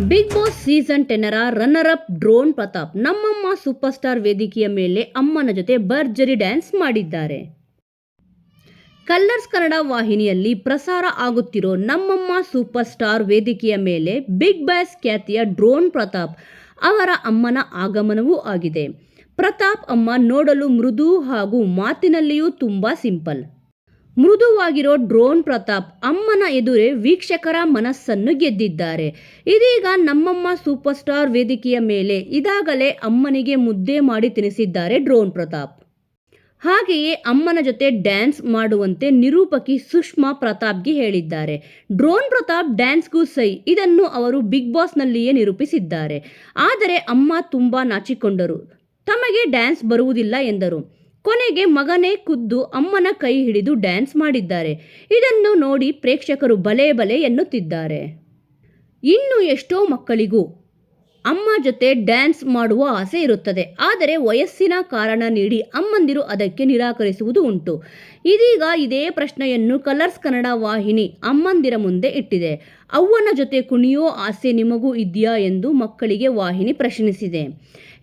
Big Boss season ಟೆನ್ನರ runner up Drone Pratap ನಮ್ಮಮ್ಮ super star ವೇದಿಕೆಯ ಮೇಲೆ ಅಮ್ಮನ ಜೊತೆ ಭರ್ಜರಿ ಡ್ಯಾನ್ಸ್ ಮಾಡಿದ್ದಾರೆ. ಕಲ್ಲರ್ಸ್ ಕನ್ನಡ ವಾಹಿನಿಯಲ್ಲಿ ಪ್ರಸಾರ ಆಗುತ್ತಿರೋ ನಮ್ಮಮ್ಮ ಸೂಪರ್ ಸ್ಟಾರ್ ವೇದಿಕೆಯ ಮೇಲೆ ಬಿಗ್ ಬಾಸ್ ಖ್ಯಾತಿಯ ಡ್ರೋನ್ ಪ್ರತಾಪ್ ಅವರ ಅಮ್ಮನ ಆಗಮನವೂ ಆಗಿದೆ. ಪ್ರತಾಪ್ ಅಮ್ಮ ನೋಡಲು ಮೃದು ಹಾಗೂ ಮಾತಿನಲ್ಲಿಯೂ ತುಂಬ ಸಿಂಪಲ್ ಮೃದುವಾಗಿರೋ ಡ್ರೋನ್ ಪ್ರತಾಪ್ ಅಮ್ಮನ ಎದುರೇ ವೀಕ್ಷಕರ ಮನಸ್ಸನ್ನು ಗೆದ್ದಿದ್ದಾರೆ. ಇದೀಗ ನಮ್ಮಮ್ಮ ಸೂಪರ್ ಸ್ಟಾರ್ ವೇದಿಕೆಯ ಮೇಲೆ ಇದಾಗಲೇ ಅಮ್ಮನಿಗೆ ಮುದ್ದೆ ಮಾಡಿ ತಿನಿಸಿದ್ದಾರೆ ಡ್ರೋನ್ ಪ್ರತಾಪ್. ಹಾಗೆಯೇ ಅಮ್ಮನ ಜೊತೆ ಡ್ಯಾನ್ಸ್ ಮಾಡುವಂತೆ ನಿರೂಪಕಿ ಸುಷ್ಮಾ ಪ್ರತಾಪ್ಗೆ ಹೇಳಿದ್ದಾರೆ. ಡ್ರೋನ್ ಪ್ರತಾಪ್ ಡ್ಯಾನ್ಸ್ಗೂ ಸೈ, ಇದನ್ನು ಅವರು ಬಿಗ್ ಬಾಸ್ನಲ್ಲಿಯೇ ನಿರೂಪಿಸಿದ್ದಾರೆ. ಆದರೆ ಅಮ್ಮ ತುಂಬ ನಾಚಿಕೊಂಡರು. ತಮಗೆ ಡ್ಯಾನ್ಸ್ ಬರುವುದಿಲ್ಲ ಎಂದರು. ಕೊನೆಗೆ ಮಗನೇ ಖುದ್ದು ಅಮ್ಮನ ಕೈ ಹಿಡಿದು ಡ್ಯಾನ್ಸ್ ಮಾಡಿದ್ದಾರೆ. ಇದನ್ನು ನೋಡಿ ಪ್ರೇಕ್ಷಕರು ಬಲೆ ಬಲೆ ಎನ್ನುತ್ತಿದ್ದಾರೆ. ಇನ್ನು ಎಷ್ಟೋ ಮಕ್ಕಳಿಗೂ ಅಮ್ಮ ಜೊತೆ ಡ್ಯಾನ್ಸ್ ಮಾಡುವ ಆಸೆ ಇರುತ್ತದೆ. ಆದರೆ ವಯಸ್ಸಿನ ಕಾರಣ ನೀಡಿ ಅಮ್ಮಂದಿರು ಅದಕ್ಕೆ ನಿರಾಕರಿಸುವುದು ಉಂಟು. ಇದೀಗ ಇದೇ ಪ್ರಶ್ನೆಯನ್ನು ಕಲರ್ಸ್ ಕನ್ನಡ ವಾಹಿನಿ ಅಮ್ಮಂದಿರ ಮುಂದೆ ಇಟ್ಟಿದೆ. ಅವ್ವನ ಜೊತೆ ಕುಣಿಯೋ ಆಸೆ ನಿಮಗೂ ಇದೆಯಾ? ಎಂದು ಮಕ್ಕಳಿಗೆ ವಾಹಿನಿ ಪ್ರಶ್ನಿಸಿದೆ.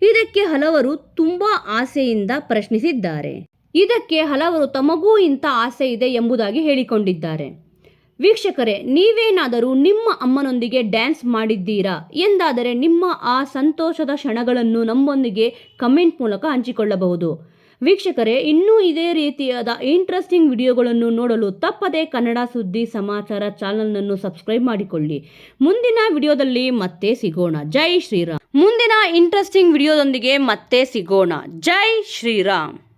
ಇದಕ್ಕೆ ಹಲವರು ತುಂಬ ಆಸೆಯಿಂದ ಪ್ರಶ್ನಿಸಿದ್ದಾರೆ. ಇದಕ್ಕೆ ಹಲವರು ತಮಗೂ ಇಂಥ ಆಸೆ ಇದೆ ಎಂಬುದಾಗಿ ಹೇಳಿಕೊಂಡಿದ್ದಾರೆ. ವೀಕ್ಷಕರೇ, ನೀವೇನಾದರೂ ನಿಮ್ಮ ಅಮ್ಮನೊಂದಿಗೆ ಡ್ಯಾನ್ಸ್ ಮಾಡಿದ್ದೀರಾ? ಎಂದಾದರೆ ನಿಮ್ಮ ಆ ಸಂತೋಷದ ಕ್ಷಣಗಳನ್ನು ನಮ್ಮೊಂದಿಗೆ ಕಮೆಂಟ್ ಮೂಲಕ ಹಂಚಿಕೊಳ್ಳಬಹುದು. ವೀಕ್ಷಕರೇ, ಇನ್ನೂ ಇದೇ ರೀತಿಯಾದ ಇಂಟ್ರೆಸ್ಟಿಂಗ್ ವಿಡಿಯೋಗಳನ್ನು ನೋಡಲು ತಪ್ಪದೇ ಕನ್ನಡ ಸುದ್ದಿ ಸಮಾಚಾರ ಚಾನಲ್ನನ್ನು ಸಬ್ಸ್ಕ್ರೈಬ್ ಮಾಡಿಕೊಳ್ಳಿ. ಮುಂದಿನ ವಿಡಿಯೋದಲ್ಲಿ ಮತ್ತೆ ಸಿಗೋಣ. ಜೈ ಶ್ರೀರಾಮ್. ಮುಂದಿನ ಇಂಟ್ರೆಸ್ಟಿಂಗ್ ವಿಡಿಯೋದೊಂದಿಗೆ ಮತ್ತೆ ಸಿಗೋಣ. ಜೈ ಶ್ರೀರಾಮ್.